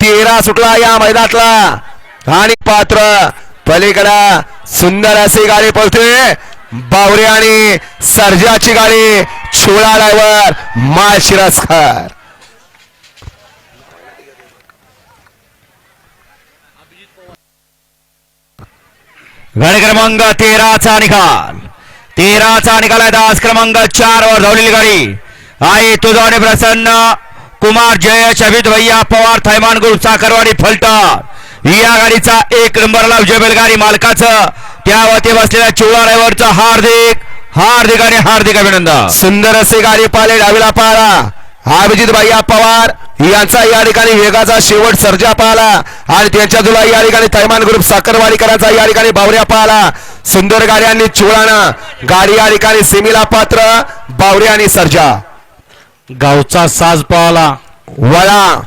तेरा सुटला या मैदानातला. आणि पात्र पलीकडा सुंदर अशी गाडी पळते. बावरे आणि सर्जाची गाडी छोळा ड्रायव्हर माशिरसकर गाडी क्रमांक तेराचा निकाल. तेराचा निकाल आहे दास क्रमांक चार वर धावलेली गाडी. आहे तुझा प्रसन्न कुमार जयेश अभित भैया पवार थैमान ग्रुप साखरवाडी फलटण. या गाडीचा एक नंबरला विजय बैलगाडी मालकाचं. त्यावरती बसलेल्या चिवळा ड्रायव्हरचं हार्दिक हार्दिक आणि हार्दिक अभिनंदन. सुंदर असे गाडी पाले डावीला पाहला अभिजित भैया पवार यांचा या ठिकाणी वेगाचा शेवट सर्जा पाहला आणि त्यांच्या तुला या ठिकाणी थैमान ग्रुप साखरवाडीकरांचा या ठिकाणी बावऱ्या पाहला सुंदर गाड्यांनी चिवळानं गाडी या ठिकाणी सिमीला पात्र बावऱ्या आणि सर्जा. गावचा साज पाहला. वळा